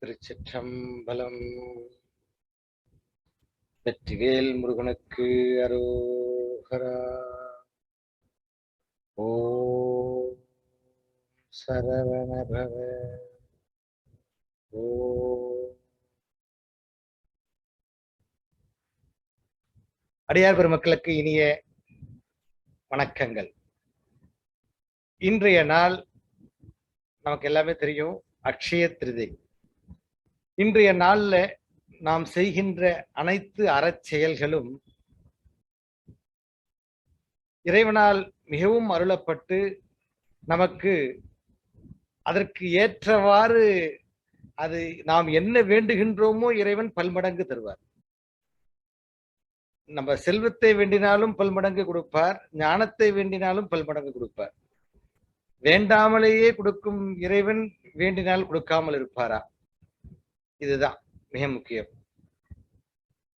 திருச்சிற்றம்பலம். வெற்றிவேல் முருகனுக்கு அரோகரா. ஓ சரவணபவ. ஓ அடியார் பெருமக்களுக்கு இனிய வணக்கங்கள். இன்றைய நாள் நமக்கு எல்லாமே தெரியும் அக்ஷய திருதை இன்றைய நாள்ல நாம் செய்கின்ற அனைத்து அறச்செயல்களும் இறைவனால் மிகவும் அருளப்பட்டு நமக்கு அதற்கு ஏற்றவாறு அது நாம் என்ன வேண்டுகின்றோமோ இறைவன் பல்மடங்கு தருவார். நம்ம செல்வத்தை வேண்டினாலும் பல்மடங்கு கொடுப்பார் ஞானத்தை வேண்டினாலும் பல்மடங்கு கொடுப்பார். வேண்டாமலேயே கொடுக்கும் இறைவன் வேண்டினால் கொடுக்காமல் இருப்பாரா? இதுதான் மிக முக்கியம்.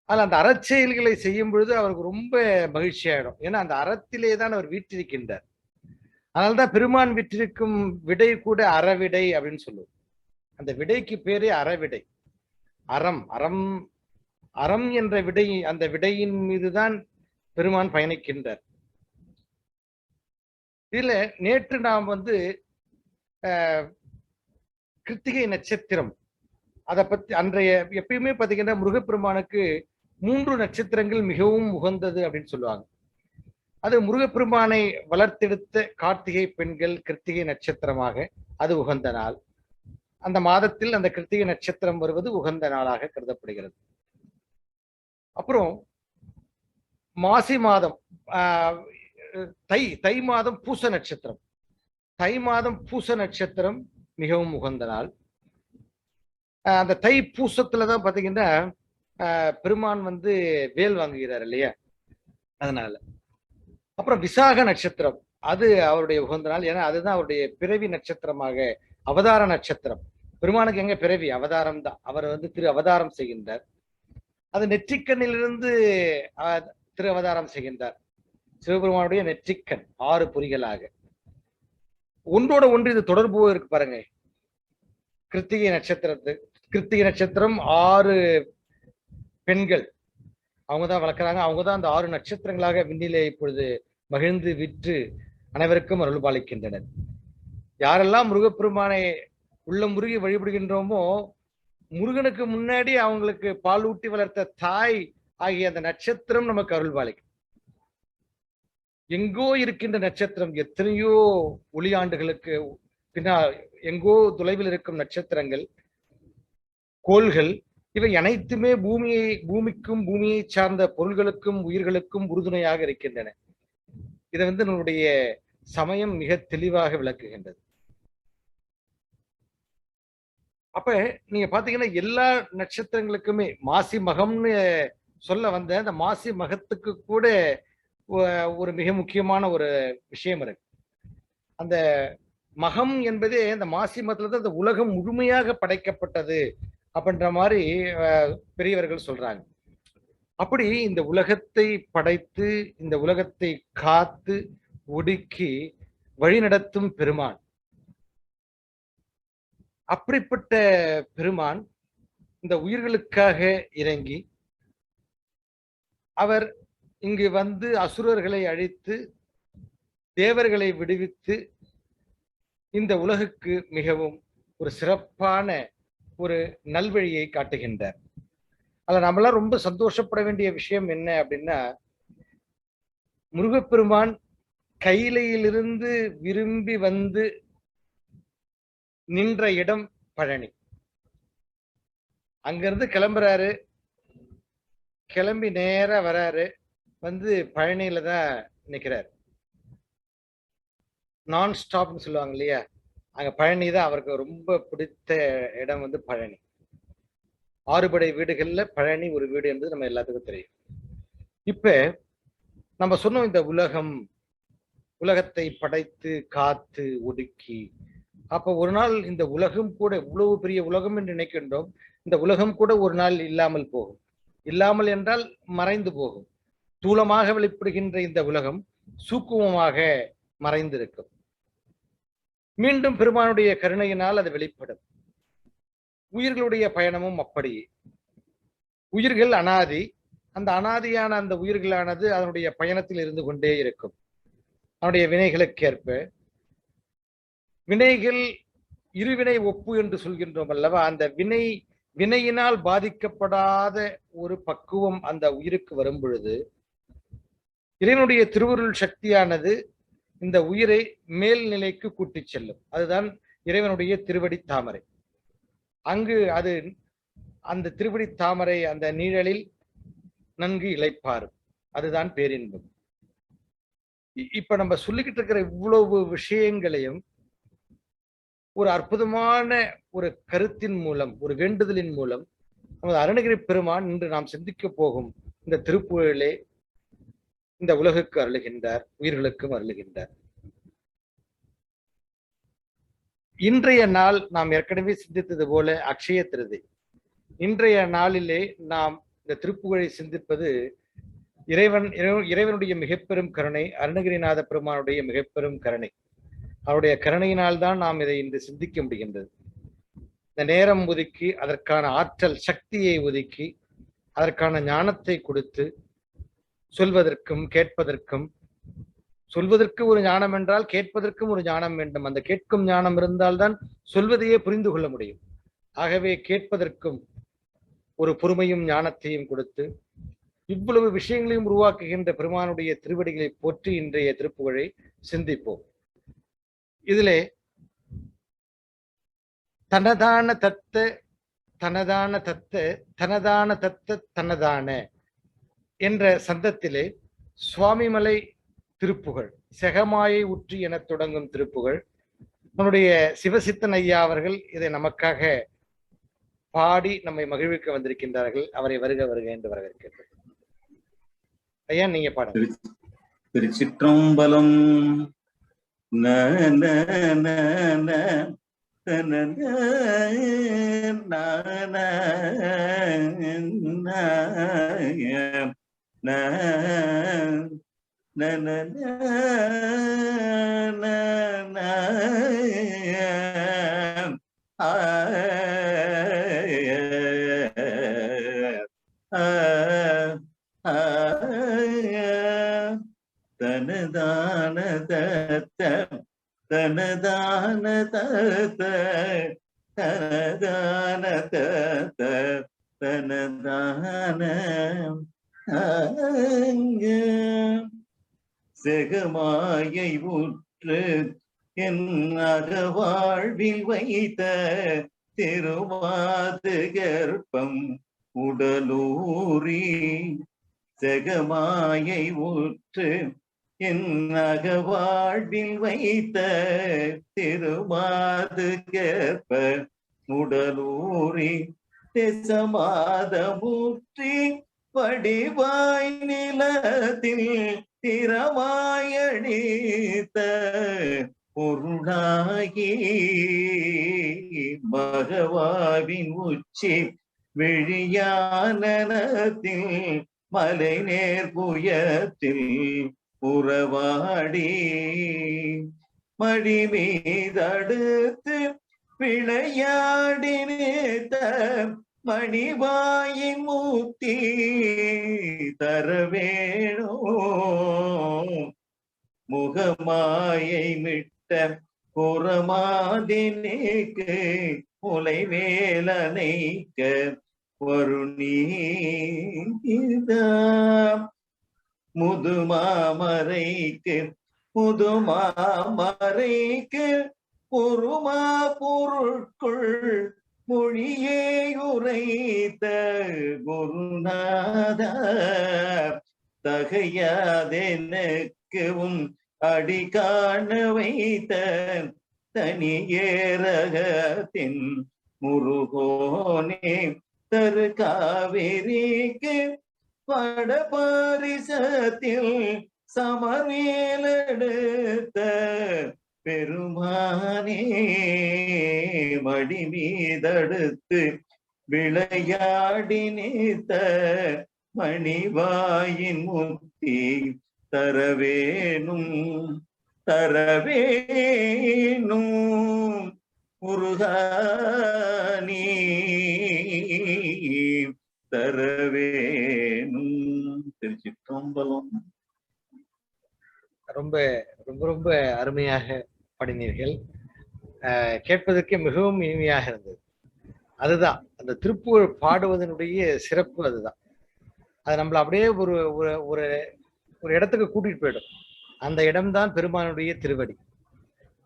ஆனால் அந்த அறச்செயல்களை செய்யும் பொழுது அவருக்கு ரொம்ப மகிழ்ச்சி ஆயிடும். ஏன்னா அந்த அறத்திலே தான் அவர் வீற்றிருக்கின்றார். அதனால்தான் பெருமான் விற்றிருக்கும் விடை கூட அறவிடை அப்படின்னு சொல்லுவோம். அந்த விடைக்கு பேரே அறவிடை. அறம் அறம் அறம் என்ற விடை அந்த விடையின் மீதுதான் பெருமான் பயணிக்கின்றார். இதுல நேற்று நாம் வந்து கிருத்திகை நட்சத்திரம் அதை பத்தி அன்றைய எப்பயுமே பாத்தீங்கன்னா முருகப்பெருமானுக்கு மூன்று நட்சத்திரங்கள் மிகவும் உகந்தது அப்படின்னு சொல்லுவாங்க. அது முருகப்பெருமானை வளர்த்தெடுத்த கார்த்திகை பெண்கள் கிருத்திகை நட்சத்திரமாக அது உகந்த நாள். அந்த மாதத்தில் அந்த கிருத்திகை நட்சத்திரம் வருவது உகந்த நாளாக கருதப்படுகிறது. அப்புறம் மாசி மாதம் தை தை மாதம் பூச நட்சத்திரம். தை மாதம் பூச நட்சத்திரம் மிகவும் உகந்த நாள். அந்த தை பூசத்துலதான் பாத்தீங்கன்னா பெருமான் வந்து வேல் வாங்குகிறார் இல்லையா? அதனால. அப்புறம் விசாக நட்சத்திரம். அது அவருடைய உகந்த நாள். ஏன்னா அதுதான் அவருடைய பிறவி நட்சத்திரமாக அவதார நட்சத்திரம். பெருமானுக்கு எங்க பிறவி? அவதாரம் தான். அவர் வந்து திரு அவதாரம் செய்கின்றார். அது நெற்றிக்கண்ணிலிருந்து திரு அவதாரம் செய்கின்றார். சிவபெருமானுடைய நெற்றிக்கண் ஆறு பொறிகளாக. ஒன்றோட ஒன்று இது தொடர்பு இருக்கு பாருங்க. கிருத்திகை நட்சத்திரத்து கிருத்திகை நட்சத்திரம் ஆறு பெண்கள். அவங்க தான் வளர்க்குறாங்க. அவங்க தான் அந்த ஆறு நட்சத்திரங்களாக விண்ணிலே இப்பொழுது மகிழ்ந்து விற்று அனைவருக்கும் அருள் பாலிக்கின்றனர். யாரெல்லாம் முருகப்பெருமானை உள்ள முருகி வழிபடுகின்றோமோ முருகனுக்கு முன்னாடி அவங்களுக்கு பால் ஊட்டி வளர்த்த தாய் ஆகிய அந்த நட்சத்திரம் நமக்கு அருள் பாலிக்கும். எங்கோ இருக்கின்ற நட்சத்திரம் எத்தனையோ ஒளியாண்டுகளுக்கு பின்னால் எங்கோ தொலைவில் இருக்கும் நட்சத்திரங்கள் கோள்கள் இவை அனைத்துமே பூமியை பூமிக்கும் பூமியை சார்ந்த பொருள்களுக்கும் உயிர்களுக்கும் உறுதுணையாக இருக்கின்றன. இதை வந்து நம்முடைய சமயம் மிக தெளிவாக விளக்குகின்றது. அப்ப நீங்க பாத்தீங்கன்னா எல்லா நட்சத்திரங்களுக்குமே மாசி மகம்னு சொல்ல வந்த அந்த மாசி மகத்துக்கு கூட ஒரு மிக முக்கியமான ஒரு விஷயம் இருக்கு. அந்த மகம் என்பதே இந்த மாசி மதத்துல தான் இந்த உலகம் முழுமையாக படைக்கப்பட்டது அப்படின்ற மாதிரி பெரியவர்கள் சொல்றாங்க. அப்படி இந்த உலகத்தை படைத்து இந்த உலகத்தை காத்து ஒடுக்கி வழிநடத்தும் பெருமான். அப்படிப்பட்ட பெருமான் இந்த உயிர்களுக்காக இறங்கி அவர் இங்கு வந்து அசுரர்களை அழித்து தேவர்களை விடுவித்து இந்த உலகுக்கு மிகவும் ஒரு சிறப்பான ஒரு நல்வழியை காட்டுகின்றார். அதில் நம்மளாம் ரொம்ப சந்தோஷப்பட வேண்டிய விஷயம் என்ன அப்படின்னா முருகப்பெருமான் கையிலையிலிருந்து விரும்பி வந்து நின்ற இடம் பழனி. அங்கிருந்து கிளம்புறாரு. கிளம்பி நேர வராரு. வந்து பழனியில தான் நிற்கிறாரு நான் ஸ்டாப்னு சொல்லுவாங்க இல்லையா? அங்கே பழனி தான் அவருக்கு ரொம்ப பிடித்த இடம் வந்து பழனி. ஆறுபடை வீடுகளில் பழனி ஒரு வீடு என்பது நம்ம எல்லாத்துக்கும் தெரியும். இப்போ நம்ம சொன்னோம் இந்த உலகம் உலகத்தை படைத்து காத்து ஒடுக்கி. அப்போ ஒரு நாள் இந்த உலகம் கூட இவ்வளவு பெரிய உலகம் என்று நினைக்கின்றோம் இந்த உலகம் கூட ஒரு நாள் இல்லாமல் போகும். இல்லாமல் என்றால் மறைந்து போகும். தூளமாக வெளிப்படுகின்ற இந்த உலகம் சூக்குமமாக மறைந்திருக்கும். மீண்டும் பெருமானுடைய கருணையினால் அது வெளிப்படும். உயிர்களுடைய பயணமும் அப்படியே. உயிர்கள் அனாதி. அந்த அனாதியான அந்த உயிர்களானது அதனுடைய பயணத்தில் இருந்து கொண்டே இருக்கும். அதனுடைய வினைகளுக்கேற்ப. வினைகள் இருவினை ஒப்பு என்று சொல்கின்றோம் அல்லவா? அந்த வினை வினையினால் பாதிக்கப்படாத ஒரு பக்குவம் அந்த உயிருக்கு வரும் பொழுது இறைவனுடைய திருவருள் சக்தியானது இந்த உயிரை மேல்நிலைக்கு கூட்டிச் செல்லும். அதுதான் இறைவனுடைய திருவடி தாமரை. அங்கு அது அந்த திருவடி தாமரை அந்த நீழலில் நன்கு இழைப்பார் அதுதான் பேரின்பம். இ- இப்ப நம்ம சொல்லிக்கிட்டு இருக்கிற இவ்வளவு விஷயங்களையும் ஒரு அற்புதமான ஒரு கருத்தின் மூலம் ஒரு வேண்டுதலின் மூலம் நமது அருணகிரி பெருமான் இன்று நாம் சிந்திக்க போகும் இந்த திருப்புகழிலே இந்த உலகுக்கு அருளுகின்றார் உயிர்களுக்கும் அருளுகின்றார். இன்றைய நாள் நாம் ஏற்கனவே சிந்தித்தது போல அக்ஷய திருதி. இன்றைய நாளிலே நாம் இந்த திருப்புகழை சிந்திப்பது இறைவன் இறைவனுடைய மிகப்பெரும் கருணை அருணகிரிநாத பெருமானுடைய மிகப்பெரும் கருணை. அவருடைய கருணையினால் தான் நாம் இதை இன்று சிந்திக்க முடிகின்றது. இந்த நேரம் ஒதுக்கி அதற்கான ஆற்றல் சக்தியை ஒதுக்கி அதற்கான ஞானத்தை கொடுத்து சொல்வதற்கும் கேட்பதற்கும். சொல்வதற்கு ஒரு ஞானம் என்றால் கேட்பதற்கும் ஒரு ஞானம் வேண்டும். அந்த கேட்கும் ஞானம் இருந்தால்தான் சொல்வதையே புரிந்து கொள்ள முடியும். ஆகவே கேட்பதற்கும் ஒரு பொறுமையும் ஞானத்தையும் கொடுத்து இவ்வளவு விஷயங்களையும் உருவாக்குகின்ற பெருமானுடைய திருவடிகளை போற்றி இன்றைய திருப்புகழை சிந்திப்போம். இதிலே தனதான தத்த தனதான தத்த தனதான தத்த தனதான என்ற சந்தத்திலே சுவாமிமலை திருப்புகழ் செகமாயை உற்றி எனத் தொடங்கும் திருப்புகழ் நம்முடைய சிவசித்தன் ஐயா அவர்கள் இதை நமக்காக பாடி நம்மை மகிழ்விக்க வந்திருக்கின்றார்கள் அவரை வருக வருக என்று வரவேற்கின்றது ஐயா நீங்க பாடுங்க திருச்சிற்றம்பலம் ந தனதான தத்த தனதான தத்த மாயை ஊற்று என் அகவாழ்வில் வைத்த திருவாது கர்ப்பம் உடலூரி செகமாயை ஊற்று என் அகவாழ்வில் வைத்த திருமாது கேற்ப உடலூரி திசமாதமுற்றி படிவாய் நிலத்தில் திறமாயடித்த பொருளாகி பகவாவின் உச்சி விழியானத்தில் மலை நேர்புயத்தில் உறவாடி மடி மீதடுத்து விளையாடி நேத்த மணிவாயி மூர்த்தி தர வேணும் முகமாயை மிட்ட புறமாதினேக்கு முலை வேலனைக்க வருணீதா முதுமாமரைக்கு முதுமாமரைக்கு பொறுமா பொருட்கள் மொழியே உரைத்த குருநாத தகையாதெனக்கு உன் அடி காண வைத்த தனியேரகத்தின் முருகோனே தரு காவேரிக்கு பட பாரிசத்தில் சமர்வேலெடுத்த பெருமானே மடி மீதடுத்து விளையாடி நீத்த மணிவாயின் முத்தி தரவேணும் தரவேணும். முருகா நீ தரவேணும். திருச்சிற்றம்பலம். ரொம்ப ரொம்ப ரொம்ப அருமையாக பாடினீர்கள். அஹ் கேட்பதற்கு மிகவும் இனிமையாக இருந்தது. அதுதான் அந்த திருப்புகழ் பாடுவதனுடைய சிறப்பு அதுதான். அது நம்மள அப்படியே ஒரு ஒரு ஒரு ஒரு இடத்துக்கு கூட்டிட்டு போயிடும். அந்த இடம்தான் பெருமானுடைய திருவடி.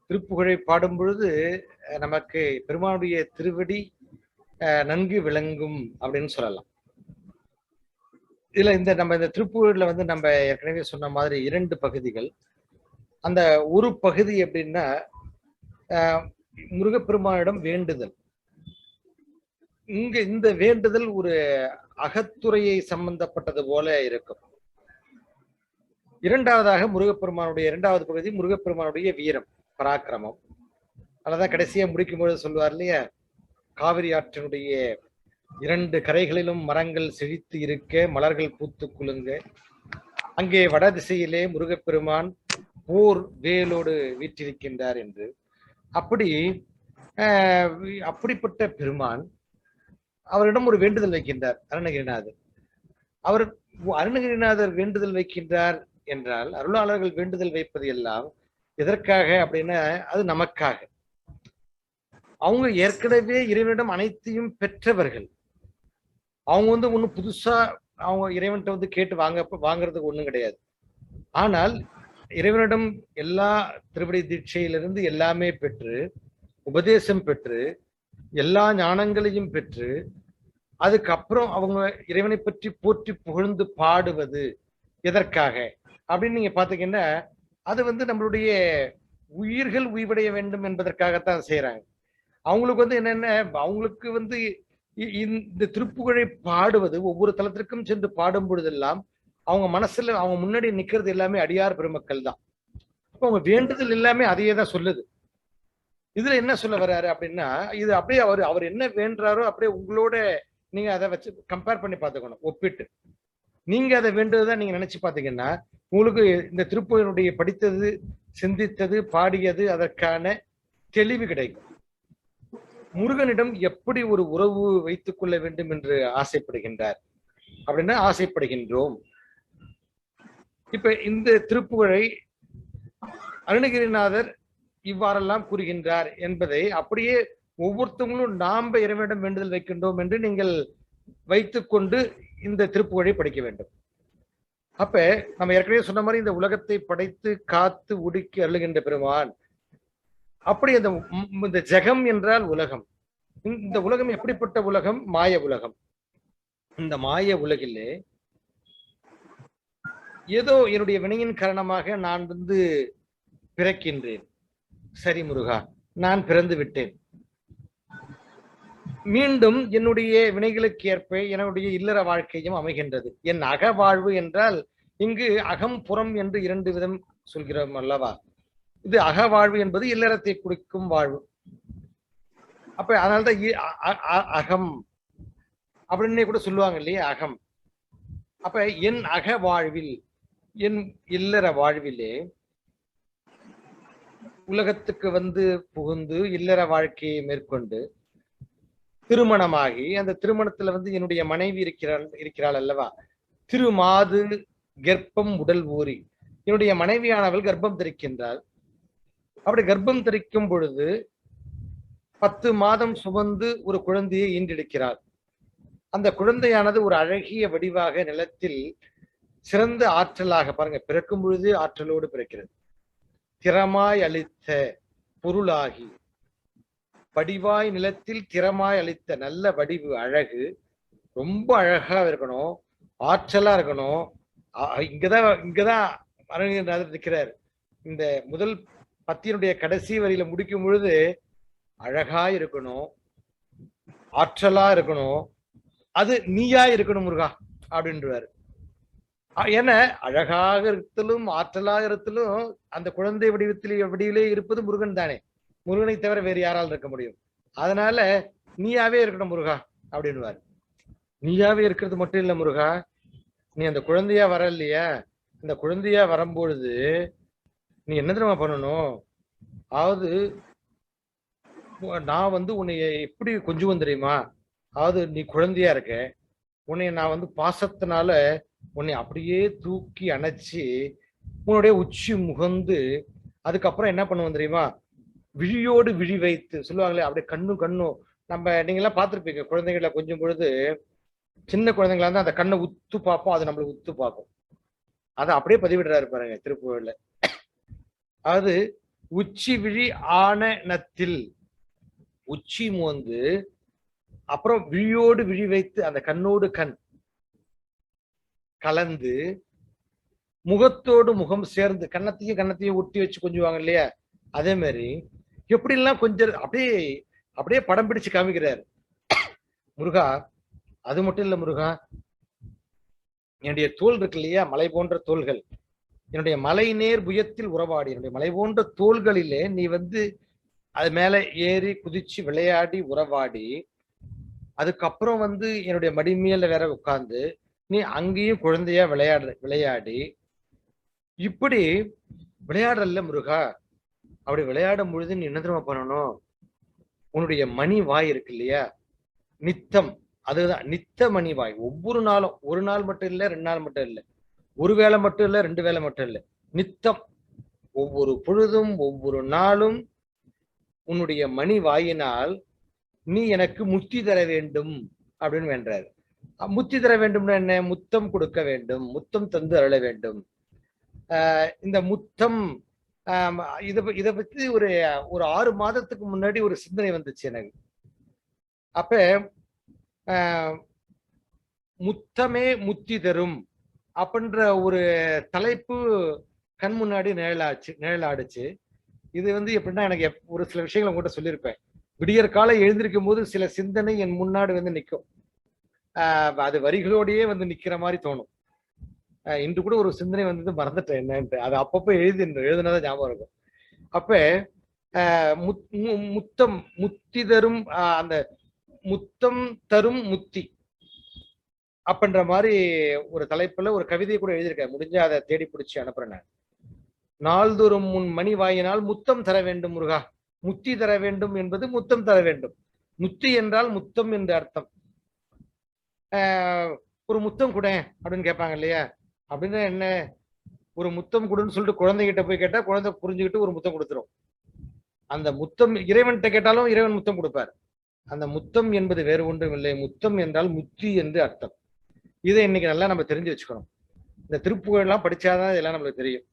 திருப்புகழை பாடும் பொழுது நமக்கு பெருமானுடைய திருவடி அஹ் நன்கு விளங்கும் அப்படின்னு சொல்லலாம். இதுல இந்த நம்ம இந்த திருப்புகழ்ல வந்து நம்ம ஏற்கனவே சொன்ன மாதிரி இரண்டு பகுதிகள். அந்த ஒரு பகுதி எப்படின்னா ஆஹ் முருகப்பெருமானிடம் வேண்டுதல். இங்க இந்த வேண்டுதல் ஒரு அகத்துறையை சம்பந்தப்பட்டது போல இருக்கும். இரண்டாவதாக முருகப்பெருமானுடைய இரண்டாவது பகுதி முருகப்பெருமானுடைய வீரம் பராக்கிரமம். அதனாலதான் கடைசியா முடிக்கும் பொழுது சொல்லுவார் இல்லையா? காவிரி ஆற்றினுடைய இரண்டு கரைகளிலும் மரங்கள் செழித்து இருக்க மலர்கள் பூத்து குலுங்க. அங்கே வட திசையிலே முருகப்பெருமான் போர் வேலோடு வீற்றிருக்கின்றார் என்று. அப்படி அப்படிப்பட்ட பெருமான் அவரிடம் ஒரு வேண்டுதல் வைக்கின்றார் அருணகிரிநாதர். அவர் அருணகிரிநாதர் வேண்டுதல் வைக்கின்றார் என்றால் அருளாளர்கள் வேண்டுதல் வைப்பது எல்லாம் எதற்காக அப்படின்னா அது நமக்காக. அவங்க ஏற்கனவே இறைவனிடம் அனைத்தையும் பெற்றவர்கள். அவங்க வந்து ஒண்ணும் புதுசா அவங்க இறைவன்கிட்ட வந்து கேட்டு வாங்க வாங்குறதுக்கு ஒன்றும் கிடையாது. ஆனால் இறைவனிடம் எல்லா திருவடி தீட்சையிலிருந்து எல்லாமே பெற்று உபதேசம் பெற்று எல்லா ஞானங்களையும் பெற்று அதுக்கப்புறம் அவங்க இறைவனை பற்றி போற்றி புகழ்ந்து பாடுவது எதற்காக அப்படின்னு நீங்க பாத்தீங்கன்னா அது வந்து நம்மளுடைய உயிர்கள் உய்வடைய வேண்டும் என்பதற்காகத்தான் செய்யறாங்க அவங்களுக்கு வந்து என்னென்ன அவங்களுக்கு வந்து இ- இந்த திருப்புகழை பாடுவது ஒவ்வொரு தளத்திற்கும் சென்று பாடும் பொழுதெல்லாம் அவங்க மனசுல அவங்க முன்னாடி நிக்கிறது எல்லாமே அடியார் பெருமக்கள் தான். இப்போ அவங்க வேண்டுதல் எல்லாமே அதையே தான் சொல்லுது. இதுல என்ன சொல்ல வர்றாரு அப்படின்னா இது அப்படியே அவர் அவர் என்ன வேண்டுறாரோ அப்படியே உங்களோட நீங்க அதை வச்சு கம்பேர் பண்ணி பார்த்துக்கணும் ஒப்பிட்டு. நீங்க அதை வேண்டுவதா நீங்க நினைச்சு பாத்தீங்கன்னா உங்களுக்கு இந்த திருப்பூரனுடைய படித்தது சிந்தித்தது பாடியது அதற்கான தெளிவு கிடைக்கும். முருகனிடம் எப்படி ஒரு உறவு வைத்துக் கொள்ள வேண்டும் என்று ஆசைப்படுகின்றார்? அப்படின்னா ஆசைப்படுகின்றோம். இப்ப இந்த திருப்புகழை அருணகிரிநாதர் இவ்வாறெல்லாம் கூறுகின்றார் என்பதை அப்படியே ஒவ்வொருத்தவங்களும் நாம் இறைவனிடம் வேண்டுதல் வைக்கின்றோம் என்று நீங்கள் வைத்துக்கொண்டு இந்த திருப்புகழை படிக்க வேண்டும். அப்ப நம்ம ஏற்கனவே சொன்ன மாதிரி இந்த உலகத்தை படைத்து காத்து உடுக்கி அருளுகின்ற பெருமான். அப்படி அந்த இந்த ஜெகம் என்றால் உலகம். இந்த உலகம் எப்படிப்பட்ட உலகம்? மாய உலகம். இந்த மாய உலகிலே ஏதோ என்னுடைய வினையின் காரணமாக நான் வந்து பிறக்கின்றேன். சரி முருகா நான் பிறந்து விட்டேன். மீண்டும் என்னுடைய வினைகளுக்கு ஏற்ப என்னுடைய இல்லற வாழ்க்கையும் அமைகின்றது. என் அக வாழ்வு என்றால் இங்கு அகம் புறம் என்று இரண்டு விதம் சொல்கிறோம் அல்லவா? இது அக வாழ்வு என்பது இல்லறத்தை குறிக்கும் வாழ்வு. அப்ப அதனால்தான் இ- அ- அ- அ- அகம் அப்படின்னு கூட சொல்லுவாங்க இல்லையா? அகம். அப்ப என் அக வாழ்வில் என் இல்லற வாழ்விலே உலகத்துக்கு வந்து புகுந்து இல்லற வாழ்க்கையை மேற்கொண்டு திருமணமாகி அந்த திருமணத்துல வந்து என்னுடைய மனைவி இருக்கிறாள் இருக்கிறாள் அல்லவா? திருமாது கர்ப்பம் உடல் ஊறி. என்னுடைய மனைவியானவள் கர்ப்பம் தரிக்கின்றாள். அப்படி கர்ப்பம் தரிக்கும் பொழுது பத்து மாதம் சுமந்து ஒரு குழந்தையை ஈன்றெடுக்கிறாள். அந்த குழந்தையானது ஒரு அழகிய வடிவாக நிலத்தில் சிறந்த ஆற்றலாக பாருங்க பிறக்கும் பொழுது ஆற்றலோடு பிறக்கிறது. திறமாய் அளித்த பொருளாகி வடிவாய் நிலத்தில் திறமாய் அளித்த நல்ல வடிவு அழகு ரொம்ப அழகா இருக்கணும் ஆற்றலா இருக்கணும். அ- இங்கதான் இங்கதான் அருணகிரிநாதர் இருக்கிறார் இந்த முதல் பத்தியினுடைய கடைசி வரியில முடிக்கும் பொழுது அழகா இருக்கணும் ஆற்றலா இருக்கணும். அது நீயா இருக்கணும் முருகா அப்படின்றாரு. என ஏன்னா அழகாக இருத்தலும் ஆற்றலாக இருத்தலும் அந்த குழந்தை வடிவத்திலே வடிவிலே இருப்பது முருகன் தானே. முருகனை தவிர வேறு யாரால் இருக்க முடியும்? அதனால நீயாவே இருக்கணும் முருகா அப்படின்னுவாரு. நீயாவே இருக்கிறது மட்டும் இல்ல முருகா நீ அந்த குழந்தையா வர இல்லையா அந்த குழந்தையா வரும்பொழுது நீ என்ன தெரியுமா பண்ணணும்? அதாவது நான் வந்து உன்னை எப்படி கொஞ்சம் தெரியுமா? அதாவது நீ குழந்தையா இருக்க. உன்னை நான் வந்து பாசத்தினால உன்னை அப்படியே தூக்கி அணைச்சி உன்னுடைய உச்சி முகந்து அதுக்கப்புறம் என்ன பண்ணுவோம் தெரியுமா? விழியோடு விழி வைத்து சொல்லுவாங்களே அப்படியே கண்ணும் கண்ணும். நம்ம நீங்களாம் பார்த்துருப்பீங்க குழந்தைங்கள கொஞ்சம் பொழுது சின்ன குழந்தைங்களா இருந்தால் அந்த கண்ணை உத்து பார்ப்போம் அது நம்மளுக்கு உத்து பார்ப்போம் அதை அப்படியே பதிவிடுறாரு பாருங்க திருப்பூரில் அதாவது உச்சி விழி ஆனத்தில் உச்சி மோந்து அப்புறம் விழியோடு விழி வைத்து அந்த கண்ணோடு கண். கலந்து முகத்தோடு முகம் சேர்ந்து கன்னத்தையும் கன்னத்தையும் ஒட்டி வச்சு கொஞ்சுவாங்க இல்லையா? அதே மாதிரி எப்படிலாம் கொஞ்சம் அப்படியே அப்படியே படம் பிடிச்சு காமிக்கிறார். முருகா அது மட்டும் இல்ல முருகா என்னுடைய தோல் இருக்கு இல்லையா? மலை போன்ற தோள்கள். என்னுடைய மலை நேர் புயத்தில் உறவாடி. என்னுடைய மலை போன்ற தோள்களிலே நீ வந்து அது மேல ஏறி குதிச்சு விளையாடி உறவாடி அதுக்கப்புறம் வந்து என்னுடைய மடி மேல வேற உட்கார்ந்து நீ அங்கேயும் குழந்தையா விளையாடுற விளையாடி இப்படி விளையாடுறல்ல முருகா. அப்படி விளையாடும் பொழுது நீ என்ன தெரியுமா பண்ணணும்? உன்னுடைய மணி வாய் இருக்கு இல்லையா? நித்தம். அதுதான் நித்த மணி வாய். ஒவ்வொரு நாளும் ஒரு நாள் மட்டும் இல்ல ரெண்டு நாள் மட்டும் இல்ல. ஒரு வேளை மட்டும் இல்ல ரெண்டு வேளை மட்டும் இல்ல. நித்தம். ஒவ்வொரு பொழுதும் ஒவ்வொரு நாளும் உன்னுடைய மணி வாயினால் நீ எனக்கு முத்தி தர வேண்டும் அப்படின்னு வேண்டாரு முத்தி தர வேண்டும்னா என்ன? முத்தம் கொடுக்க வேண்டும். முத்தம் தந்து அருள வேண்டும். ஆஹ் இந்த முத்தம் ஆஹ் இதை பற்றி பத்தி ஒரு ஒரு ஆறு மாதத்துக்கு முன்னாடி ஒரு சிந்தனை வந்துச்சு எனக்கு. அப்ப ஆஹ் முத்தமே முத்தி தரும் அப்படின்ற ஒரு தலைப்பு கண் முன்னாடி நிழலாச்சு நிழலாடுச்சு. இது வந்து எப்படின்னா எனக்கு எப்- ஒரு சில விஷயங்களை உங்கள்கிட்ட சொல்லியிருப்பேன். விடியற் காலை எழுந்திருக்கும் போது சில சிந்தனை என் முன்னாடி வந்து நிற்கும் அது வரிகளோடயே வந்து நிக்கிற மாதிரி தோணும். இன்று கூட ஒரு சிந்தனை வந்தது மறந்துட்டேன் என்னன்ட்டு. அது அப்பப்போ எழுதி எழுதுனதான் ஞாபகம் இருக்கும். அப்ப மு- முத்தம் முத்தி தரும் அந்த முத்தம் தரும் முத்தி அப்படின்ற மாதிரி ஒரு தலைப்புல ஒரு கவிதையை கூட எழுதியிருக்கேன் முடிஞ்சா அதை தேடி பிடிச்சி அனுப்புறேன் நான். நாள்தோறும் முன் மணி வாயினால் முத்தம் தர வேண்டும் முருகா. முத்தி தர வேண்டும் என்பது முத்தம் தர வேண்டும். முத்தி என்றால் முத்தம் என்று அர்த்தம். ஒரு முத்தம் கொடு அப்படின்னு கேட்பாங்க இல்லையா? அப்படின்னா என்ன? ஒரு முத்தம் கொடுன்னு சொல்லிட்டு குழந்தைகிட்ட போய் கேட்டா குழந்தை புரிஞ்சுக்கிட்டு ஒரு முத்தம் கொடுத்துரும். அந்த முத்தம் இறைவன்கிட்ட கேட்டாலும் இறைவன் முத்தம் கொடுப்பார். அந்த முத்தம் என்பது வேறு ஒன்றும் இல்லை. முத்தம் என்றால் முத்தி என்று அர்த்தம். இதை இன்னைக்கு நல்லா நம்ம தெரிஞ்சு வச்சுக்கணும். இந்த திருப்புகழ் எல்லாம் படிச்சாதான் இதெல்லாம் நம்மளுக்கு தெரியும்.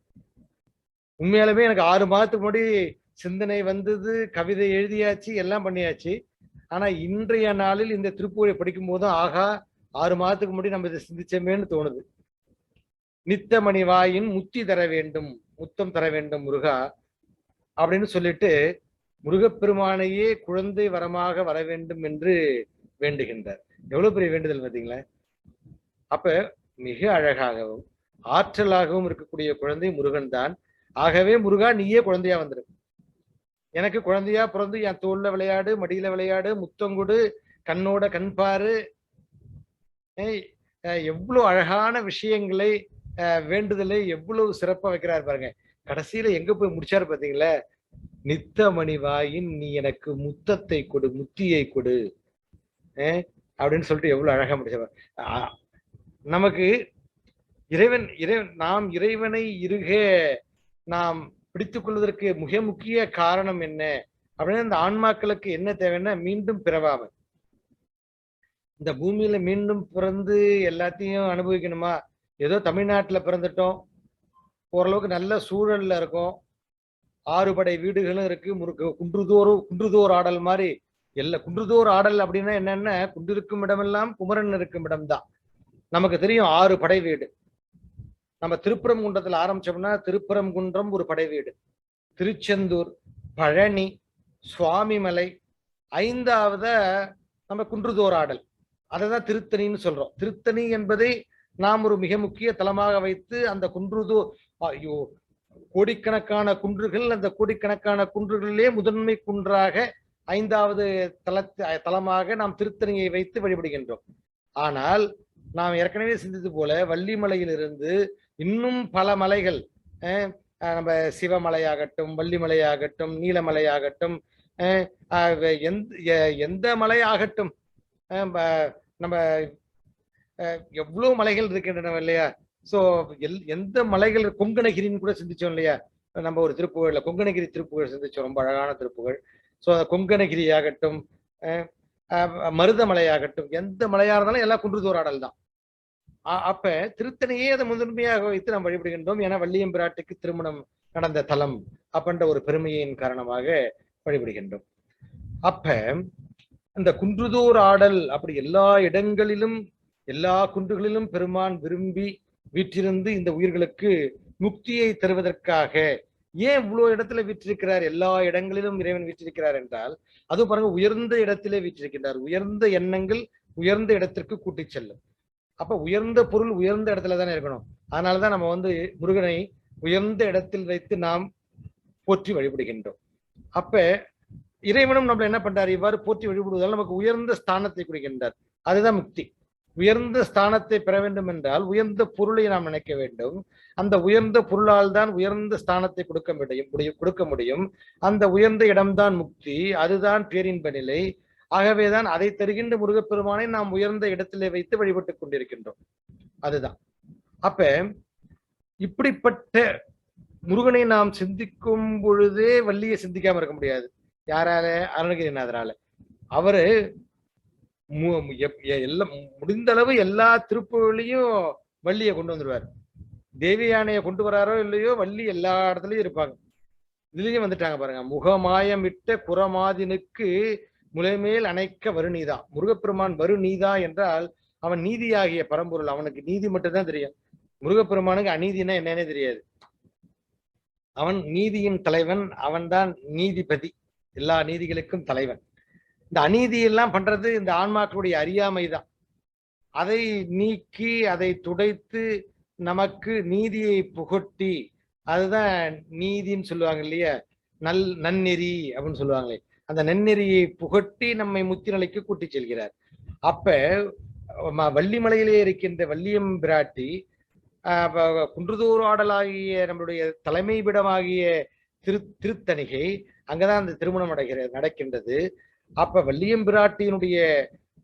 உண்மையாலுமே எனக்கு ஆறு மாதத்துக்கு முன்னாடி சிந்தனை வந்தது கவிதை எழுதியாச்சு எல்லாம் பண்ணியாச்சு. ஆனா இன்றைய நாளில் இந்த திருப்புகழை படிக்கும் போதும் ஆகா ஆறு மாதத்துக்கு முன்னாடி நம்ம இதை சிந்திச்சோமேன்னு தோணுது. நித்தமணி வாயின் முத்தி தர வேண்டும் முத்தம் தர வேண்டும் முருகா அப்படின்னு சொல்லிட்டு முருகப்பெருமானையே குழந்தை வரமாக வர வேண்டும் என்று வேண்டுகின்றார். எவ்வளவு பெரிய வேண்டுதல் பார்த்தீங்களா? அப்ப மிக அழகாகவும் ஆற்றலாகவும் இருக்கக்கூடிய குழந்தை முருகன் தான் ஆகவே முருகா நீயே குழந்தையா வந்துரு. எனக்கு குழந்தையா பிறந்து என் தோல்ல விளையாடு மடியில விளையாடு முத்தங்குடு கண்ணோட கண் பாரு எவ்வளவு அழகான விஷயங்களை வேண்டுதலை எவ்வளவு சிறப்பா வைக்கிறார் பாருங்க. கடைசியில எங்க போய் முடிச்சாரு பாத்தீங்களா? நித்த மணிவாயின் நீ எனக்கு முத்தத்தை கொடு முத்தியை கொடு. அப்படின்னு சொல்லிட்டு எவ்வளவு அழகா முடிச்சார் நமக்கு இறைவன் இறைவன் நாம் இறைவனை இருக நாம் பிடித்துக் கொள்வதற்கு மிக முக்கிய காரணம் என்ன? அப்படின்னா இந்த ஆன்மாக்களுக்கு என்ன தேவைன்னா மீண்டும் பிறவாமல் இந்த பூமியில மீண்டும் பிறந்து எல்லாத்தையும் அனுபவிக்கணுமா? ஏதோ தமிழ்நாட்டில் பிறந்துட்டோம். ஓரளவுக்கு நல்ல சூழல்ல இருக்கும். ஆறுபடை வீடுகளும் இருக்கு. முறுக்கு குன்றுதோறு குன்றுதோர் ஆடல் மாதிரி. எல்லா குன்றுதோர் ஆடல் அப்படின்னா என்னென்ன? குன்றிருக்கும் இடமெல்லாம் குமரன் இருக்கும் இடம்தான். நமக்கு தெரியும் ஆறு படை வீடு. நம்ம திருப்பரங்குன்றத்துல ஆரம்பிச்சோம்னா திருப்பரங்குன்றம் ஒரு படை வீடு. திருச்செந்தூர் பழனி சுவாமிமலை ஐந்தாவத நம்ம குன்றுதோர் ஆடல். அதை தான் திருத்தணின்னு சொல்றோம். திருத்தணி என்பதை நாம் ஒரு மிக முக்கிய தலமாக வைத்து அந்த குன்றுதோ ஐயோ கோடிக்கணக்கான குன்றுகள் அந்த கோடிக்கணக்கான குன்றுகளிலே முதன்மை குன்றாக ஐந்தாவது தலத்தை தலமாக நாம் திருத்தணியை வைத்து வழிபடுகின்றோம். ஆனால் நாம் ஏற்கனவே சிந்தித்து போல வள்ளிமலையிலிருந்து இன்னும் பல மலைகள் நம்ம சிவமலையாகட்டும் வள்ளிமலையாகட்டும் நீலமலையாகட்டும் எந்த எ- எந்த மலையாகட்டும் நம்ம எவ்வளோ எவ்வளவு மலைகள் இருக்கின்றன இல்லையா? சோ எல் எந்த மலைகள் கொங்கணகிரின்னு கூட சிந்திச்சோம் இல்லையா? நம்ம ஒரு திருப்புகழில் கொங்கணகிரி திருப்புகழ் சிந்திச்சோம் ரொம்ப அழகான திருப்புகழ். சோ கொங்கணகிரி ஆகட்டும் அஹ் மருதமலை ஆகட்டும் எந்த மலையாக இருந்தாலும் எல்லாம் குன்றுதோராடல் தான். அ- அப்ப திருத்தணியே அதை முதன்மையாக வைத்து நாம் வழிபடுகின்றோம். ஏன்னா வள்ளியம்பிராட்டுக்கு திருமணம் நடந்த தலம் அப்படின்ற ஒரு பெருமையின் காரணமாக வழிபடுகின்றோம். அப்ப இந்த குன்றுதோர் ஆடல் அப்படி எல்லா இடங்களிலும் எல்லா குன்றுகளிலும் பெருமான் விரும்பி வீற்றிருந்து இந்த உயிர்களுக்கு முக்தியை தருவதற்காக ஏன் இவ்வளவு இடத்துல வீற்றிருக்கிறார்? எல்லா இடங்களிலும் இறைவன் வீற்றிருக்கிறார் என்றால் அதுவும் பாருங்க உயர்ந்த இடத்திலே வீற்றிருக்கின்றார். உயர்ந்த எண்ணங்கள் உயர்ந்த இடத்திற்கு கூட்டிச் செல்லும். அப்ப உயர்ந்த பொருள் உயர்ந்த இடத்துல தானே இருக்கணும். அதனாலதான் நம்ம வந்து முருகனை உயர்ந்த இடத்தில் வைத்து நாம் போற்றி வழிபடுகின்றோம். அப்ப இறைவனும் நம்மள என்ன பண்றாரு? இவ்வாறு போற்றி வழிபடுவதால் நமக்கு உயர்ந்த ஸ்தானத்தை கொடுக்கின்றார் அதுதான் முக்தி. உயர்ந்த ஸ்தானத்தை பெற வேண்டும் என்றால் உயர்ந்த பொருளை நாம் நினைக்க வேண்டும். அந்த உயர்ந்த பொருளால் தான் உயர்ந்த ஸ்தானத்தை கொடுக்க முடியும் முடியும் கொடுக்க முடியும். அந்த உயர்ந்த இடம்தான் முக்தி. அதுதான் பேரின்ப நிலை. ஆகவேதான் அதை தருகின்ற முருகப்பெருமானை நாம் உயர்ந்த இடத்திலே வைத்து வழிபட்டுக் கொண்டிருக்கின்றோம். அதுதான். அப்ப இப்படிப்பட்ட முருகனை நாம் சிந்திக்கும் பொழுதே வள்ளியை சிந்திக்காம இருக்க முடியாது. யாரால? அருணகிரிநாதரால. அவரு மு- எப்- எல்லாம் முடிந்த அளவு எல்லா திருப்புகளையும் வள்ளியை கொண்டு வந்துடுவார் தேவி யானையை கொண்டு வராரோ இல்லையோ வள்ளி எல்லா இடத்துலயும் இருப்பாங்க. இதுலயும் வந்துட்டாங்க பாருங்க. முகமாயம் விட்ட குரமாதினுக்கு முலைமேல் அணைக்க வருநீதா. முருகப்பெருமான் வருநீதா என்றால் அவன் நீதியாகிய பரம்பொருள். அவனுக்கு நீதி மட்டும்தான் தெரியும். முருகப்பெருமானுக்கு அநீதினா என்னன்னே தெரியாது. அவன் நீதியின் தலைவன் அவன்தான் நீதிபதி. எல்லா நீதிகளுக்கும் தலைவன். இந்த அநீதி எல்லாம் பண்றது இந்த ஆன்மாக்களுடைய அறியாமை தான் அதை நீக்கி அதை துடைத்து நமக்கு நீதியை புகட்டி அதுதான் நீதின்னு சொல்லுவாங்க இல்லையா? நல் நன்னெறி அப்படின்னு சொல்லுவாங்களே. அந்த நன்னெறியை புகட்டி நம்மை முத்தி நிலைக்கு கூட்டி செல்கிறார். அப்ப வள்ளிமலையிலே இருக்கின்ற வள்ளியம் பிராட்டி குன்றுதூர் ஆடலாகிய நம்மளுடைய தலைமைவிடமாகிய திரு திருத்தணிகை அங்கதான் அந்த திருமணம் அடைகிற நடக்கின்றது. அப்ப வள்ளியம்பிராட்டியினுடைய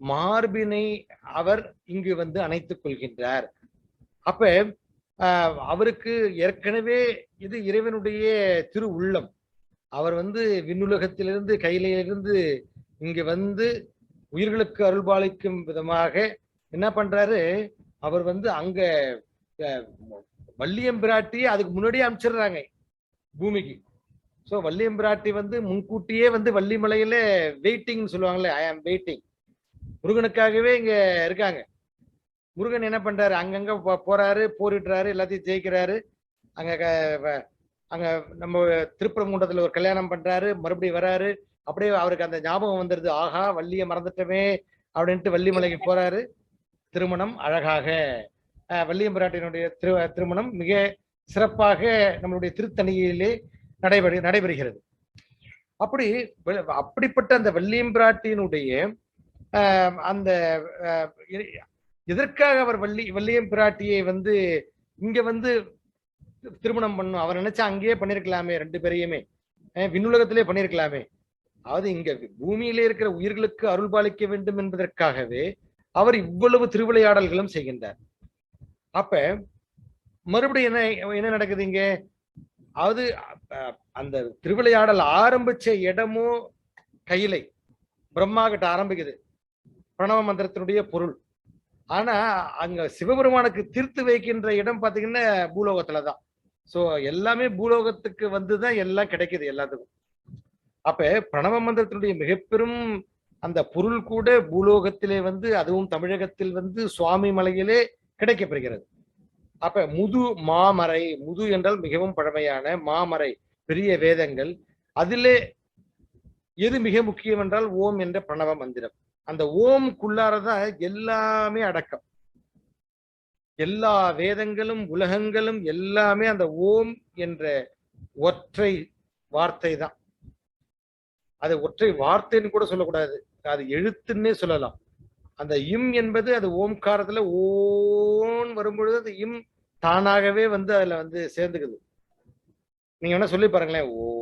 மார்பினை அவர் இங்கு வந்து அணைத்துக் கொள்கின்றார். அப்ப அவருக்கு ஏற்கனவே இது இறைவனுடைய திரு உள்ளம். அவர் வந்து விண்ணுலகத்திலிருந்து கையிலிருந்து இங்கு வந்து உயிர்களுக்கு அருள்பாலிக்கும் விதமாக என்ன பண்றாரு? அவர் வந்து அங்க அஹ், வள்ளியம் அதுக்கு முன்னாடியே அனுப்பிச்சிடுறாங்க பூமிக்கு. ஸோ வள்ளியம்பிராட்டி வந்து முன்கூட்டியே வந்து வள்ளிமலையில வெயிட்டிங்னு சொல்லுவாங்களே ஐ ஆம் வெயிட்டிங் முருகனுக்காகவே இங்க இருக்காங்க. முருகன் என்ன பண்றாரு? அங்கங்க போறாரு போரிடுறாரு எல்லாத்தையும் ஜெயிக்கிறாரு. அங்க க- வ- அங்க நம்ம திருப்பரங்குன்றத்துல ஒரு கல்யாணம் பண்றாரு மறுபடியும் வராரு. அப்படியே அவருக்கு அந்த ஞாபகம் வந்துருது. ஆஹா வள்ளிய மறந்துட்டமே அப்படின்ட்டு வள்ளிமலைக்கு போறாரு. திருமணம் அழகாக. வள்ளியம்பிராட்டினுடைய திரு திருமணம் மிக சிறப்பாக நம்மளுடைய திருத்தணியிலே நடைபெறு நடைபெறுகிறது. அப்படி அப்படிப்பட்ட அந்த வெள்ளியம்பிராட்டியினுடைய ஆஹ், அந்த எதற்காக அவர் வள்ளி வள்ளியம் பிராட்டியை வந்து இங்க வந்து திருமணம் பண்ணும் அவர் நினைச்சா அங்கேயே பண்ணிருக்கலாமே ரெண்டு பேரையுமே. அஹ் விண்ணுலகத்திலே பண்ணிருக்கலாமே. அதாவது இங்க பூமியிலே இருக்கிற உயிர்களுக்கு அருள் பாலிக்க வேண்டும் என்பதற்காகவே அவர் இவ்வளவு திருவிளையாடல்களும் செய்கின்றார். அப்ப மறுபடியும் என்ன என்ன நடக்குது இங்க? அதாவது அந்த திருவிளையாடல் ஆரம்பிச்ச இடமும் கையிலை பிரம்மா கிட்ட ஆரம்பிக்குது. பிரணவ மந்திரத்தினுடைய பொருள். ஆனா அங்க சிவபெருமானுக்கு தீர்த்து வைக்கின்ற இடம் பாத்தீங்கன்னா பூலோகத்துலதான் சோ எல்லாமே பூலோகத்துக்கு வந்துதான் எல்லாம் கிடைக்குது எல்லாத்துக்கும். அப்ப பிரணவ மந்திரத்தினுடைய மிகப்பெரும் அந்த பொருள் கூட பூலோகத்திலே வந்து அதுவும் தமிழகத்தில் வந்து சுவாமி மலையிலே கிடைக்கப்பெறுகிறது. அப்ப முது மாமறை முது என்றால் மிகவும் பழமையான மாமறை பெரிய வேதங்கள். அதிலே எது மிக முக்கியம் என்றால் ஓம் என்ற பிரணவ மந்திரம். அந்த ஓம்குள்ளாரதான் எல்லாமே அடக்கம். எல்லா வேதங்களும் உலகங்களும் எல்லாமே அந்த ஓம் என்ற ஒற்றை வார்த்தை தான் அது ஒற்றை வார்த்தைன்னு கூட சொல்லக்கூடாது. அது எழுத்துன்னே சொல்லலாம். அந்த இம் என்பது அது ஓம்காரத்துல ஓன் வரும்பொழுது அந்த இம் தானாகவே வந்து அதுல வந்து சேர்ந்துக்குது. நீங்க வேணா சொல்லி பாருங்களேன். ஓ.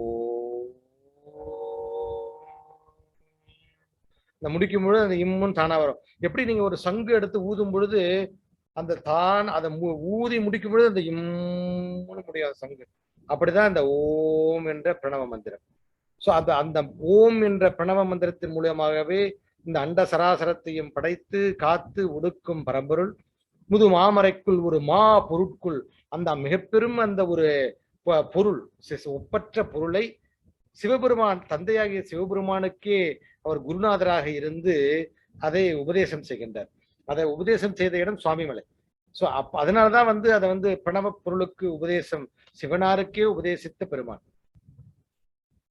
இந்த முடிக்கும் பொழுது அந்த இம்மும் தானா வரும். எப்படி நீங்க ஒரு சங்கு எடுத்து ஊதும் பொழுது அந்த தான் அதை ஊதி முடிக்கும் பொழுது அந்த இம்முன்னு முடியாது சங்கு. அப்படிதான் அந்த ஓம் என்ற பிரணவ மந்திரம். சோ அந்த அந்த ஓம் என்ற பிரணவ மந்திரத்தின் மூலியமாகவே இந்த அண்ட சராசரத்தையும் படைத்து காத்து ஒடுக்கும் பரம்பொருள். முது மாமரைக்குள் ஒரு மா பொருட்குள் அந்த மிகப்பெரும் அந்த ஒரு ப- பொருள் சி- ஒப்பற்ற பொருளை சிவபெருமான் தந்தையாகிய சிவபெருமானுக்கே அவர் குருநாதராக இருந்து அதை உபதேசம் செய்கின்றார். அதை உபதேசம் செய்த இடம் சுவாமிமலை. சோ அப்ப அதனாலதான் வந்து அதை வந்து பிரணவ பொருளுக்கு உபதேசம் சிவனாருக்கே உபதேசித்த பெருமான்.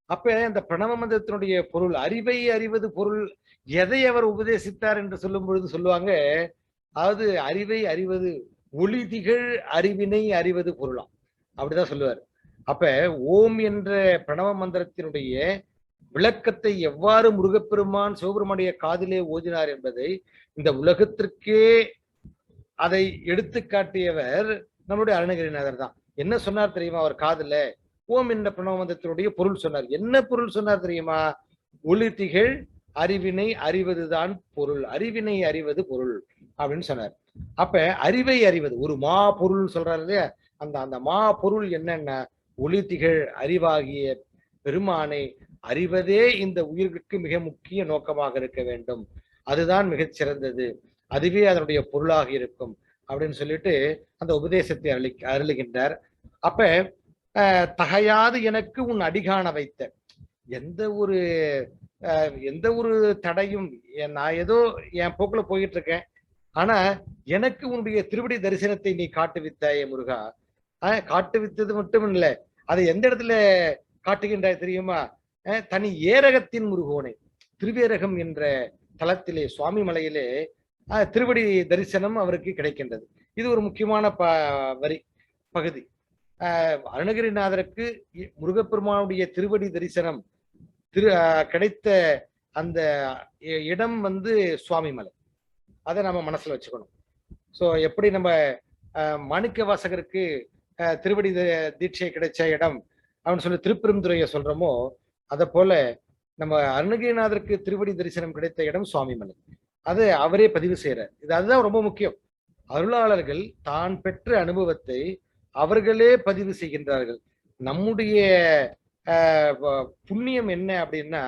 அப்ப அந்த பிரணவ மந்திரத்தினுடைய பொருள் அறிவை அறிவது பொருள் எதை அவர் உபதேசித்தார் என்று சொல்லும் பொழுது சொல்லுவாங்க அதாவது அறிவை அறிவது ஒளி திகழ் அறிவினை அறிவது பொருளாம். அப்படிதான் சொல்லுவார். அப்ப ஓம் என்ற பிரணவ மந்திரத்தினுடைய விளக்கத்தை எவ்வாறு முருகப்பெருமான் சிவபெருமானுடைய காதிலே ஓதினார் என்பதை இந்த உலகத்திற்கே அதை எடுத்து காட்டியவர் நம்முடைய அருணகிரிநாதர் தான். என்ன சொன்னார் தெரியுமா? அவர் காதல ஓம் என்ற பிரணவ மந்திரத்தினுடைய பொருள் சொன்னார். என்ன பொருள் சொன்னார் தெரியுமா? ஒளி திகழ் அறிவினை அறிவதுதான் பொருள். அறிவினை அறிவது பொருள் அப்படின்னு சொன்னார். அப்ப அறிவை அறிவது ஒரு மா பொருள் சொல்றாரு இல்லையா? அந்த அந்த மா பொருள் என்னென்ன? ஒளி திகழ் அறிவாகிய பெருமானை அறிவதே இந்த உயிர்களுக்கு மிக முக்கிய நோக்கமாக இருக்க வேண்டும். அதுதான் மிகச் சிறந்தது. அதுவே அதனுடைய பொருளாக இருக்கும் அப்படின்னு சொல்லிட்டு அந்த உபதேசத்தை அருளி அருளுகின்றார். அப்ப தகையாது எனக்கு உன் அடிகாண வைத்த. எந்த ஒரு எந்த ஒரு தடையும் நான் ஏதோ என் போக்குல போயிட்டு இருக்கேன் ஆனா எனக்கு உன்னுடைய திருவடி தரிசனத்தை நீ காட்டுவித்தாயே முருகா. அஹ், காட்டுவித்தது மட்டும் இல்ல அதை எந்த இடத்துல காட்டுகின்றாய் தெரியுமா? அஹ், தனி ஏரகத்தின் முருகோனை. திருவேரகம் என்ற தலத்திலே சுவாமி மலையிலே திருவடி தரிசனம் அவருக்கு கிடைக்கின்றது. இது ஒரு முக்கியமான ப வரி பகுதி. அஹ், அருணகிரிநாதருக்கு முருகப்பெருமானுடைய திருவடி தரிசனம் திரு கிடைத்த அந்த இடம் வந்து சுவாமி மலை. அதை நம்ம மனசுல வச்சுக்கணும். ஸோ எப்படி நம்ம மாணிக்க வாசகருக்கு திருவடி தி- தீட்சை கிடைச்ச இடம் அப்படின்னு சொல்லி திருப்பெருந்துறையை சொல்றோமோ அதை போல நம்ம அருணகிரிநாதருக்கு திருவடி தரிசனம் கிடைத்த இடம் சுவாமிமலை அது அவரே பதிவு செய்யறார் இது அதுதான் ரொம்ப முக்கியம். அருளாளர்கள் தான் பெற்ற அனுபவத்தை அவர்களே பதிவு செய்கின்றார்கள். நம்முடைய புண்ணியம் என்ன அப்படின்னா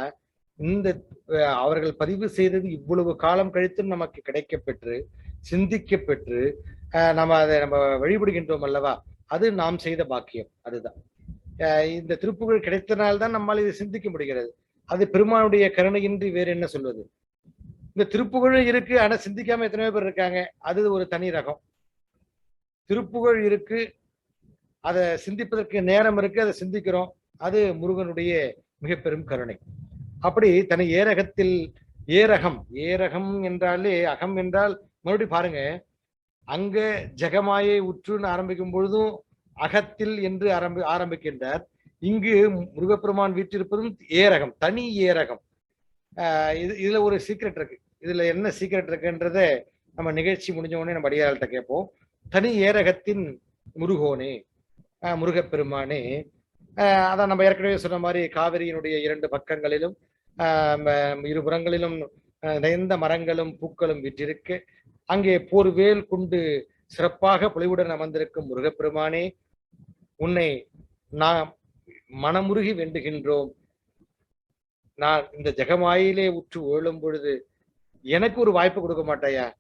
இந்த அவர்கள் பதிவு செய்தது இவ்வளவு காலம் கழித்தும் நமக்கு கிடைக்க பெற்று சிந்திக்கப் பெற்று ஆஹ், நம்ம அதை நம்ம வழிபடுகின்றோம் அல்லவா? அது நாம் செய்த பாக்கியம் அதுதான். இந்த திருப்புகழ் கிடைத்தனால்தான் நம்மால் இதை சிந்திக்க முடிகிறது. அது பெருமானுடைய கருணையின்றி வேறு என்ன சொல்வது? இந்த திருப்புகழும் இருக்கு ஆனா சிந்திக்காம எத்தனையோ பேர் இருக்காங்க. அது ஒரு தனி ரகம். திருப்புகழ் இருக்கு அதை சிந்திப்பதற்கு நேரம் இருக்கு அதை சிந்திக்கிறோம். அது முருகனுடைய மிக பெரும் கருணை. அப்படி தன்னை ஏரகத்தில் ஏரகம் ஏரகம் என்றாலே அகம் என்றால் மறுபடியும் பாருங்க அங்க ஜெகமாயை உற்றுன்னு ஆரம்பிக்கும் பொழுதும் அகத்தில் என்று ஆரம்பி ஆரம்பிக்கின்றார். இங்கு முருகப்பெருமான் வீற்றிருப்பதும் ஏரகம் தனி ஏரகம். ஆஹ் இது இதுல ஒரு சீக்ரெட் இருக்கு. இதுல என்ன சீக்ரெட் இருக்குன்றத நம்ம நிகழ்ச்சி முடிஞ்ச உடனே நம்ம அடியாள்கிட்ட கேட்போம். தனி ஏரகத்தின் முருகோனே முருகப்பெருமானே அதான் நம்ம ஏற்கனவே சொன்ன மாதிரி காவிரியினுடைய இரண்டு பக்கங்களிலும் ஆஹ் இருபுறங்களிலும் ஆஹ் நிறைந்த மரங்களும் பூக்களும் விற்றிருக்கு. அங்கே போர்வேல் குண்டு சிறப்பாக பொலிவுடன் அமர்ந்திருக்கும் முருகப்பெருமானே உன்னை நாம் மனமுருகி வேண்டுகின்றோம். நான் இந்த ஜெகமாயிலே உற்று ஓழும் பொழுது எனக்கு ஒரு வாய்ப்பு கொடுக்க மாட்டாயா?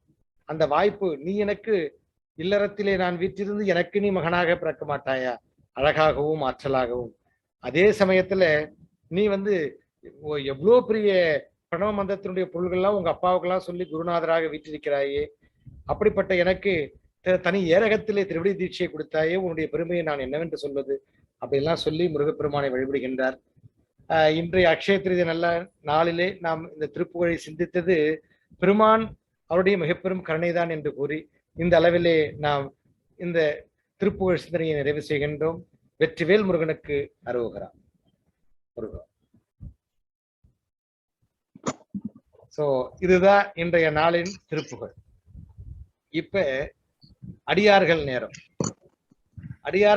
அந்த வாய்ப்பு நீ எனக்கு இல்லறத்திலே நான் வீட்டிலிருந்து எனக்கு நீ மகனாக பிறக்க மாட்டாயா? அழகாகவும் ஆற்றலாகவும். அதே சமயத்துல நீ வந்து எவ்வளோ பெரிய பிரணவ மந்திரத்தினுடைய பொருள்கள்லாம் உங்க அப்பாவுக்கெல்லாம் சொல்லி குருநாதராக வீற்றிருக்கிறாயே. அப்படிப்பட்ட எனக்கு த- தனி ஏரகத்திலே திருவிடி தீட்சையை கொடுத்தாயே உன்னுடைய பெருமையை நான் என்னவென்று சொல்வது? அப்படியெல்லாம் சொல்லி முருகப்பெருமானை வழிபடுகின்றார். ஆஹ் இன்றைய அக்ஷய திருதி நல்ல நாளிலே நாம் இந்த திருப்புகழை சிந்தித்தது பெருமான் அவருடைய மிகப்பெரும் கருணைதான் என்று கூறி இந்த அளவிலே நாம் இந்த திருப்புகழ் சிந்தனையை நிறைவு செய்கின்றோம். வெற்றிவேல் முருகனுக்கு அருவுகிறா முருகா. சோ இதுதான் இன்றைய நாளின் திருப்புகழ். இப்ப அடியார்கள் நேரம். அடியார்கள்